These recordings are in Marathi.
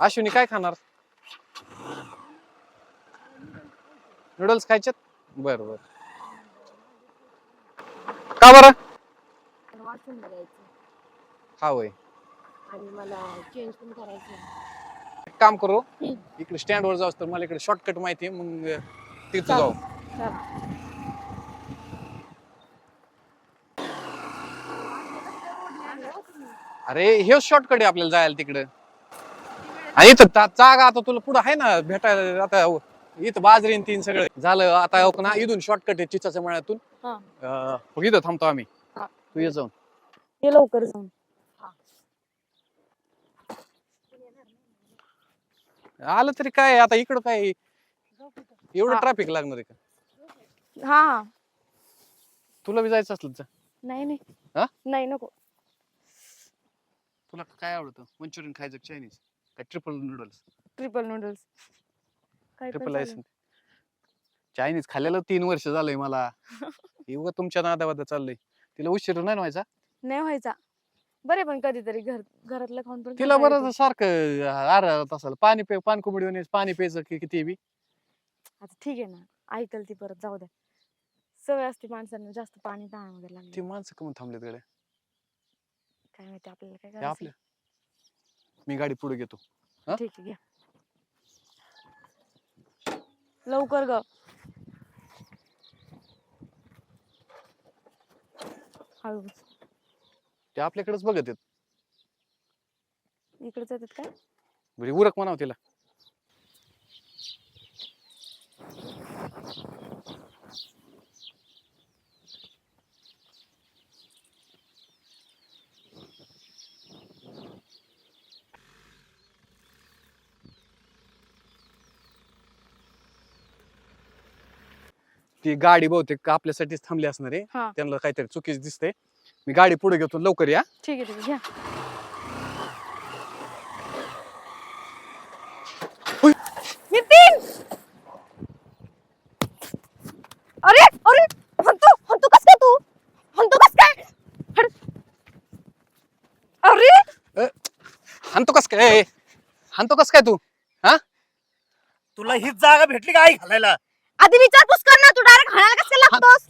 अश्विनी काय खाणार? नूडल्स खायच्यात बर बर. का बरं? हा होय. आणि मला चेंज पण करायचं एक काम करू इकडे स्टँड वर जाऊ तर मला इकडे शॉर्टकट माहिती आहे मग तिथं जाऊ. अरे हे शॉर्टकट आहे आपल्याला जायला तिकडं. इथं ता- जागा आता तुला पुढं आहे ना भेटायला? आता इथं बाजरी आणि तीन सगळं. झालं आता हो ना इथून शॉर्टकट आहे चिचाच्या मळ्यातून. हा. अं, मग इथं थांबतो आम्ही. हा. तू ये जाऊन. ये लवकर जाऊन. आलं तरी काय आता इकडं काय? एवढं हा. ट्रॅफिक लागणार आहे का? हा. हा तुला बी जायचं असलं तर नाही नाही. हा? नाही नको. तुला काय आवडतं? मंचुरियन खायचं Chinese triple noodles triple noodles काय पण ट्रिपल चालेल. चायनीज खाल्लेलं तीन वर्ष झालंय मला. एवढं तुमच्या नादावादा चाललंय. तिला उशीर नाही ना व्हायचा? नाही व्हायचा. बरे पण कधीतरी घर घरातलं खाऊन पण तिला कंटाळा बरं. सारखं अर्धा तासाला पाणी पे पान कोंबडी पाणी प्यायचं की किती बी? आता ठीक आहे ना. ऐकल ती परत जाऊ द्या. सवय असते माणसांना जास्त पाणी लागली ती माणसं कमी थांबलेत गड्या. काय माहिती आपल्याला काय हे करायचं आपल्या मी गाडी पुढे घेतो. हा? ठीक आहे घ्या. लवकर ग ते आपल्याकडेच बघत आहेत. इकडेच येतात काय? बरी उरक म्हणाव तिला. ती गाडी बहुतेक आपल्यासाठीच थांबली असणार आहे. हा. त्यांना काहीतरी चुकीच दिसते मी गाडी पुढे घेतो लवकर या. ठीक आहे ठीक आहे घ्या. नितीन! अरे अरे हंतू हंतू कस काय तू? हंतू कस काय? हड. अरे! हाणतो कस काय? हाणतो कस काय तू? तुला हीच जागा भेटली का आई घालायला? आधी विचारपूस कर ना तू डायरेक्ट हाणायला कसं काय लागतोस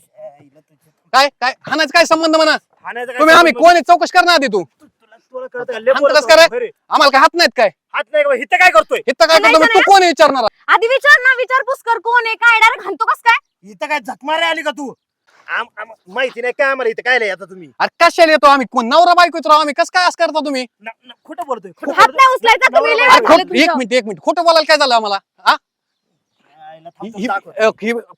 काय काय हाणायचं काय संबंध म्हणा हाणायचं काय तुम्ही आम्ही संबंध? कोण आहे चौकश कर ना आधी तू तू- तुला तुला कळतं का? लय हात बोलत कसं काय रे? होता घरी. आम्हाला काय हात नाहीत काय हात नाही का? इथं काय करतोय इथं काय करतो हाणायचं मग तू नाही? कोण आहे विचारणार आधी विचार ना विचारपूस कर कोण आहे काय डायरेक्ट हंतू कस काय इथं काय झकमारे आली का तू आम- आम- माहिती नाही काय आम्हाला इथं काय आता तुम्ही अरे कशाला येतो आम्ही कोण नवरा बायको येतो आम्ही कसं काय असं करता तुम्ही न- न- खोटं बोलतोय खोटं हात बोलतोय. नाही उचलायचा तुम्ही लय नवरा अरे वेळ झालं खोट- एक तुमचं. मिनिट एक मिनिट खोटं बोलायला काय झालं आम्हाला हा आईला थांब, थांब, दाखव. अ,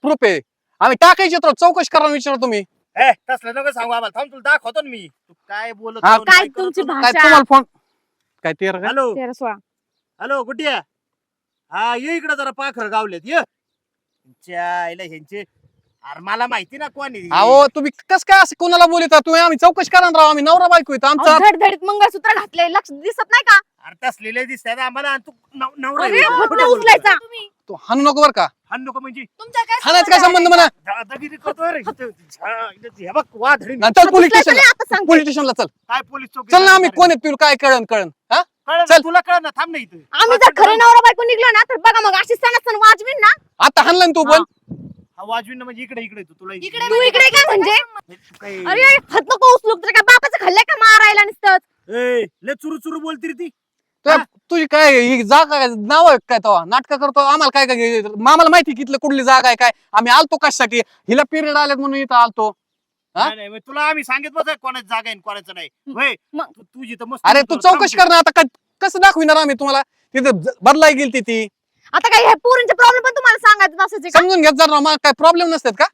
प्रूफ आहे. आम्ही टाकायचे तर चौकश करा विचार तुम्ही ए, तसलं नको सांगू आम्हाला. थांब तुला दाखवतो ना मी. तू काय बोलत हा, काय करत तुमची. काय भाषा? तुम्हाला फोन काय ते काय? हॅलो. तेरा सोळा. हॅलो आहे? हा ये इकडे जरा पाखर गावलेत ये. ह्यांच्या आईला ह्यांचे अरे मला माहिती ना कोण. आहे. अहो तुम्ही कस काय असं कोणाला बोलता? तुम्ही आम्ही चौकश करा ना राव आम्ही नवरा बायको येतो आमचा धडधडीत मंगळसूत्र घातले लक्ष दिसत नाही का? अरे तसलेले दिसतात आम्हाला आणि तू नव- नवरा अरे आहे. हात खोटं नाही बोलतोय. उचलायचा तू हाणू नको बरं का. हाण नको म्हणजे. तुमच्या काय हाणायचं काय संबंध म्हणा दादागिरी करतोय रे. इथं. झा- इथं हे बघ वा चल पोलीस उचलायचं स्टेशनला. नाही, आता सांगते. पोलीस स्टेशनला चल. काय पोलीस चौकी चल ना आम्ही कोण तुला? काय कळण कळण हा? कळलं चल. ना, तुला कळ ना थांब ना इथं. आम्ही जर खरे नवरा बायको निघलो ना तर बघा मग अशी सण सण वाजवीन ना. आता हाणलं ना तू बोल हा. वाजवीन म्हणजे इकडे इकडे येतो तुला इकडे तू इकडे काय म्हणजे? तू काय- अरे हात नको उचलू तर काय बापाचं खाल्लंय का मारायला नुसतं ए, लय चुरू चुरू बोलती रे ती. तुझी काय ही जागा काय नाव आहे काय तो नाटक करतो आम्हाला काय काय आम्हाला माहिती कितलं कुठली जागा आहे काय? आम्ही आलतो कशासाठी? हिला पिरियड आल्यात म्हणून इथं आलतो. हा? नाही, नाही मग तुला आम्ही सांगितलं होतं कोणाची जागा आहे आणि कोणाचं नाही. होय मग- तू- तुझी तर मस्त अरे तू चौकशी कर ना आता काय कसं दाखविणार आम्ही तुम्हाला? तिथं बदलाय गेली ती. आता काय हे पोरींचे प्रॉब्लेम पण तुम्हाला सांगायचं असायचे का? समजून घेत जर मग काय प्रॉब्लेम नसतात का?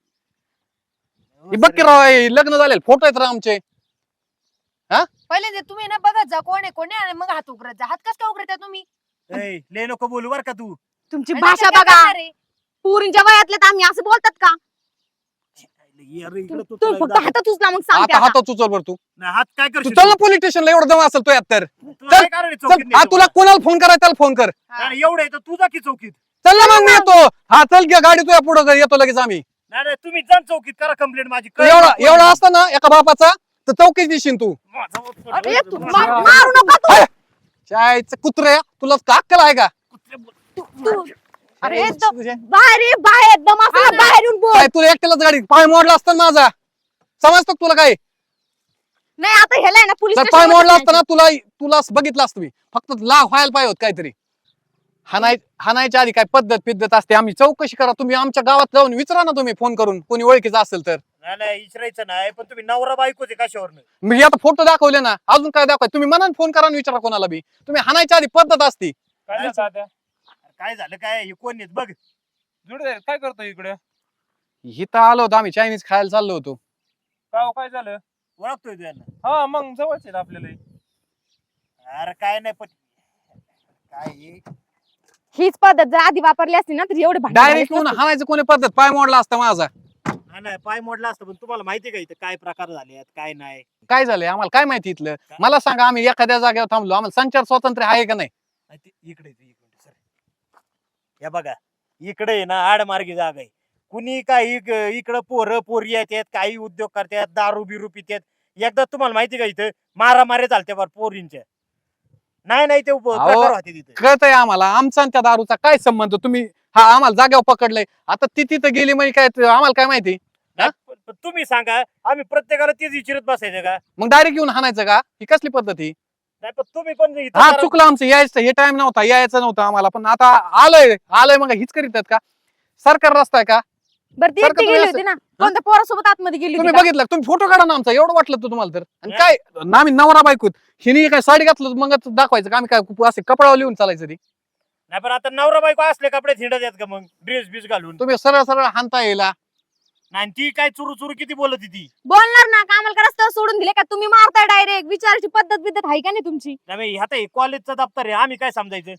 हे बघ की राव हे लग्न झालेले फोटो आहेत राव आमचे. पहिले जे तुम्ही ना बघत जा कोण आहे कोण आहे आणि मग हात उघडत जा. हात कस काय उघडता तुम्ही? ए, लय नको बोलू बर का तू? तुमची आणि भाषा ते काय बघा. करणार आहे? पोरींच्या वयातले तर आम्ही असं बोलतात का? ये रे इकडं तू तुम्ही तुला फक्त हातात उचला मग सांगते आता आता. हातात उचल बरं तू. नाही, हात काय तू करशील चल ना पोलीस स्टेशनला एवढं जमा असेल तो यात तर. तुला काय कारण आहे चल चौकीत हा तुला? कोणाला फोन करा त्याला फोन कर. नाही, एवढं आहे तर तू जा की चौकीत. चल ना मग मी येतो. हा चल घ्या गाडी तुझ्या पुढे येतो लगेच आम्ही. नाही नाही तुम्ही जा ना चौकीत करा कंप्लेंट माझी. तू एवढा एवढा असता ना एका बापाचा तर चौकीच दिशील तू. माझा- अरे तू माझा- मा- मारू नका तू. कुत्रे तुला का अक्कल आहे का? तू अरे एकदम बाहेर ये, बाहेर एकदम असं ना, बाहेर येऊन बोल. काय तुला एकट्यालाच गाडी पाय मोडला असता ना माझा? समजतो का तुला काय? नाही आता ह्याला आहे ना पोलीस जर पाय मोडला असता ना तुला तुला बघितलं असतं मी. फक्त लाभ व्हायला पाहिजे होत काहीतरी. हाणाय हाणायच्या आधी काय पद्धत पिद्धत असते? आम्ही चौकशी करा. तुम्ही आमच्या गावात जाऊन विचारा ना तुम्ही फोन करून. कोणी ओळखीचं असेल तर. नाही नाही इचरायचं नाही. पण तुम्ही नवरा बायकोच आहे कशावरनं? मी आता फोटो दाखवले ना. अजून काय दाखवाय तुम्ही मनात फोन करा आणि विचारा कोणाला बी. तुम्ही हाणायच्या आधी पद्धत असती. काय काय झालं काय? हे कोण आहेत? बघ. जुडे काय करतो इकडे? इथं आलो होतो. आम्ही चायनीज खायला चाललो होतो. का हो, काय झालं? ओळखतोय तू यांना हा मग जवळच आहे ना आपल्याला. अरे काय नाही पण काय हे? हीच पद्धत जर आधी वापरली असती ना तर एवढे भांडण डायरेक्ट झालेच येऊन नसते. हाणायचं कोणी पद्धत? पाय मोडला असता माझा. नाही, नाही पाय मोडला असतं पण तुम्हाला माहिती का इथं काय प्रकार झाले काय नाही? काय झालंय? आम्हाला काय माहिती इथलं? मला सांगा आम्ही एखाद्या जागेवर थांबलो. आम्हाला संचार स्वातंत्र्य आहे का नाही ते इकडे ते इकडे. या बघा इकडे आहे ना आडमार्गी जागा आहे. कुणी काही इकडं पोरं पोरी येतात काही उद्योग करतात दारू बिरू पितात. एकदा तुम्हाला माहिती का इथं? मारामाऱ्या चालत्या बरं पोरींच्या. नाही नाही ते उप- अहो, प्रकार होते तिथे. कळतंय आम्हाला आमचा आणि त्या दारूचा काय संबंध? तुम्ही हा आम्हाला जाग्यावर पकडलंय. आता ती तिथं गेली म्हणजे काय ते आम्हाला काय माहिती? नाही, पण- पण तुम्ही सांगा आम्ही प्रत्येकाला तेच विचारत बसायचं का? मग डायरेक्ट येऊन हाणायचं का? ही कसली पद्धती नाही पण तुम्ही पण इथं हा जरा- चुकलं आमचं. यायचं हे टाइम नव्हता यायचं नव्हतं आम्हाला. पण आता आलंय आलंय मग हीच करीतात का? सरकार रस्ता आहे का? बरं ती सारखं एकटी तुम्ही गेली असं- होती ना. कोणत्या पोरासोबत आतमध्ये गेली तुम्ही का? बघितलं तुम्ही फोटो काढा ना आमचा. एवढं वाटलं तुम्हाला तर. आणि? काय? आम्ही नवरा बायकोत. हिने काय साडी घातलं मग दाखवायचं का? आम्ही काय असे कपड्यावर लिहून चालायचं ती? नाही पण आता नवरा बायको असले कपडे थिंडत आहेत का मग? ड्रेस बिस घालून. तुम्ही सरळ सरळ हाणता येईल आणि ती काय चुरू चुरू किती बोलत होती ती बोलणार ना का आम्हाला का रस्त्यावर सोडून दिले का तुम्ही मारताय डायरेक्ट विचारायची पद्धत बिद्धत आहे का नाही तुमची नाही आता हे कॉलेजचं दप्तर आहे आम्ही काय समजायचं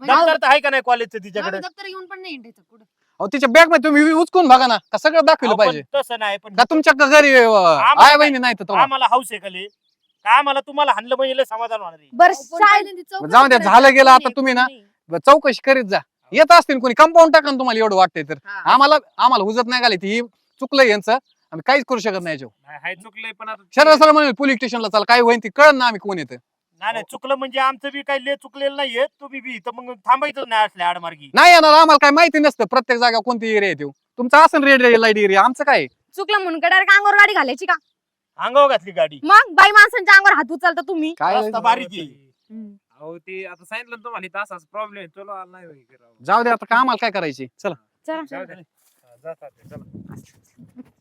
म्हणजे दप्तर तर आहे का नाही कॉलेजचं तिच्याकडे दप्तर घेऊन पण नाही हिंडायचं कुठं अहो तिच्या बॅगमध्ये तुम्ही उचकून बघा ना का सगळं दाखवलं पाहिजे तसं नाही पण का तुमच्या क- घरी आम्हाला आय बहिणी नाही तर? आम्हाला हाऊस आहे का लय? का आम्हाला तुम्हाला हाणलं म्हणजे लय समाधान होणार आहे. बरं शाळेत जाऊ द्या. झालं गेलं आता तुम्ही ना. चौकशी करीत जा येत असतील कोणी कंपाऊंड टाका ना तुम्हाला एवढं वाटतंय तर. हा. आम्हाला आम्हाला हुजत नाही घाली ती चुकलं यांचं आम्ही काहीच करू शकत नाही याच्यावर. नाही, हाय चुकलंय पण आता सरळ सरळ म्हणजे पोलीस स्टेशनला चाल काय होईन ती कळ ना आम्ही कोण येतं. नाही नाही चुकलं म्हणजे आमचं बी काही लय चुकलेलं नाहीये तुम्ही बी इथं मग थांबायचं नाही असल्या आडमार्गी. नाही येणार आम्हाला काय माहिती नसतं प्रत्येक जागा कोणती एरिया येतो तुमचा असेल रेड लाइट एरिया आमचं काय चुकलं म्हणून का डायरेक्ट अंगावर गाडी घालायची का? अंगावर घातली गाडी. मग बाई माणसांच्या अंगावर हात उचलता तुम्ही. काय रस्ता बारीक आहे. अहो ते आता सांगितलं ना तुम्हाला इथं असाच प्रॉब्लेम चलो आला नाही करावं. जाऊ दे आता का आम्हाला काय करायची चला चला जाऊ दे. हा, जा तात्या, चला.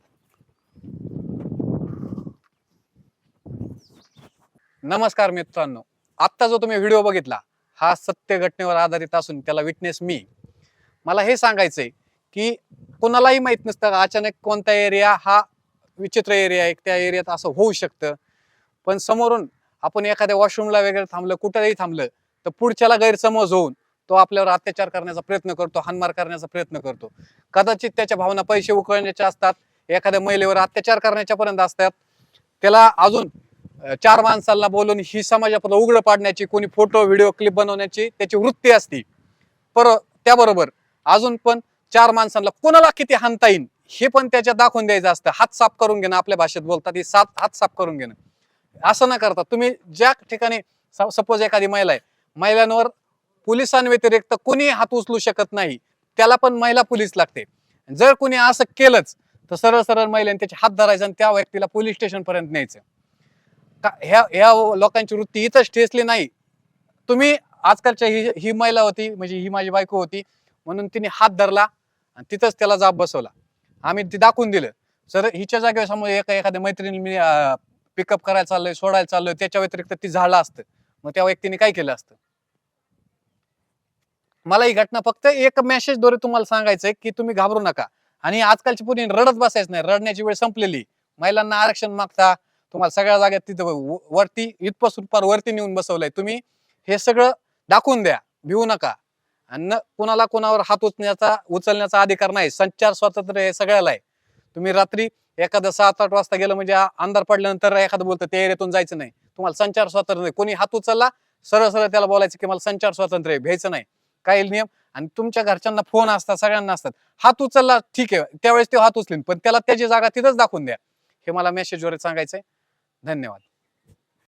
नमस्कार मित्रांनो आत्ता जो तुम्ही व्हिडिओ बघितला हा सत्य घटनेवर आधारित असून त्याला विटनेस मी मला हे सांगायचंय की कोणालाही माहीत नसतं का अचानक कोणता एरिया हा विचित्र एरिया आहे त्या एरियात असं होऊ शकतं पण समोरून आपण एखाद्या वॉशरूमला वगैरे थांबलं कुठेही थांबलं तर पुढच्याला गैरसमज होऊन तो आपल्यावर अत्याचार करण्याचा प्रयत्न करतो हानमार करण्याचा प्रयत्न करतो. कदाचित त्याच्या भावना पैसे उकळण्याच्या असतात एखाद्या महिलेवर अत्याचार करण्याच्या पर्यंत असतात. त्याला अजून चार माणसांना बोलून ही समाजापुढे उघड पाडण्याची कोणी फोटो व्हिडिओ क्लिप बनवण्याची त्याची वृत्ती असते. पर त्याबरोबर अजून पण चार माणसांना कोणाला किती हाणता येईल हे पण त्याच्यात दाखवून द्यायचं असतं. हात साफ करून घेणं आपल्या भाषेत बोलतात ही सात हात साफ करून घेणं. असं न करता तुम्ही ज्या ठिकाणी सपोज एखादी महिला आहे महिलांवर पोलिसांव्यतिरिक्त कोणी हात उचलू शकत नाही त्याला पण महिला पोलीस लागते. जर कोणी असं केलंच तर सरळ सरळ महिलांनी त्याचे हात धरायचा आणि त्या व्यक्तीला पोलीस स्टेशन पर्यंत न्यायचं. का ह्या ह्या लोकांची वृत्ती इथंच ठेचली नाही. तुम्ही आजकालच्या ही ही महिला होती म्हणजे ही माझी बायको होती म्हणून तिने हात धरला आणि तिथंच त्याला जाब बसवला. आम्ही ती दाखवून दिलं. सर हिच्या जागेवर समोर एका एखाद्या मैत्रिणी मी पिकअप करायला चाललोय सोडायला चाललोय त्याच्या व्यतिरिक्त ती झाडं असतं. मग त्या व्यक्तीने काय केलं असतं? मला ही घटना फक्त एक मेसेजद्वारे तुम्हाला सांगायचंय की तुम्ही घाबरू नका. आणि आजकालची पुढे रडत बसायचं नाही. रडण्याची वेळ संपलेली. महिलांना आरक्षण मागता. तुम्हाला सगळ्या जागेत तिथं वरती इथपासून पार वरती नेऊन बसवलंय. तुम्ही हे सगळं दाखवून द्या. भिवू नका. आणि न कुणाला कुणावर हात उचण्याचा उचलण्याचा अधिकार नाही. संचार स्वातंत्र्य हे सगळ्याला आहे. तुम्ही रात्री एखादं सात आठ वाजता गेलं म्हणजे अंधार पडल्यानंतर एखादं बोलतं त्या एरियातून जायचं नाही. तुम्हाला संचार स्वातंत्र्य नाही. कोणी हात उचलला सरळ सरळ त्याला बोलायचं की मला संचार स्वातंत्र्य घ्यायचं नाही. काही नियम. आणि तुमच्या घरच्यांना फोन असतात सगळ्यांना असतात. हात उचलला ठीक आहे. त्यावेळेस ते हात उचलीन पण त्याला त्याची जागा तिथंच दाखवून द्या. हे मला मेसेजवर सांगायचंय. धन्यवाद.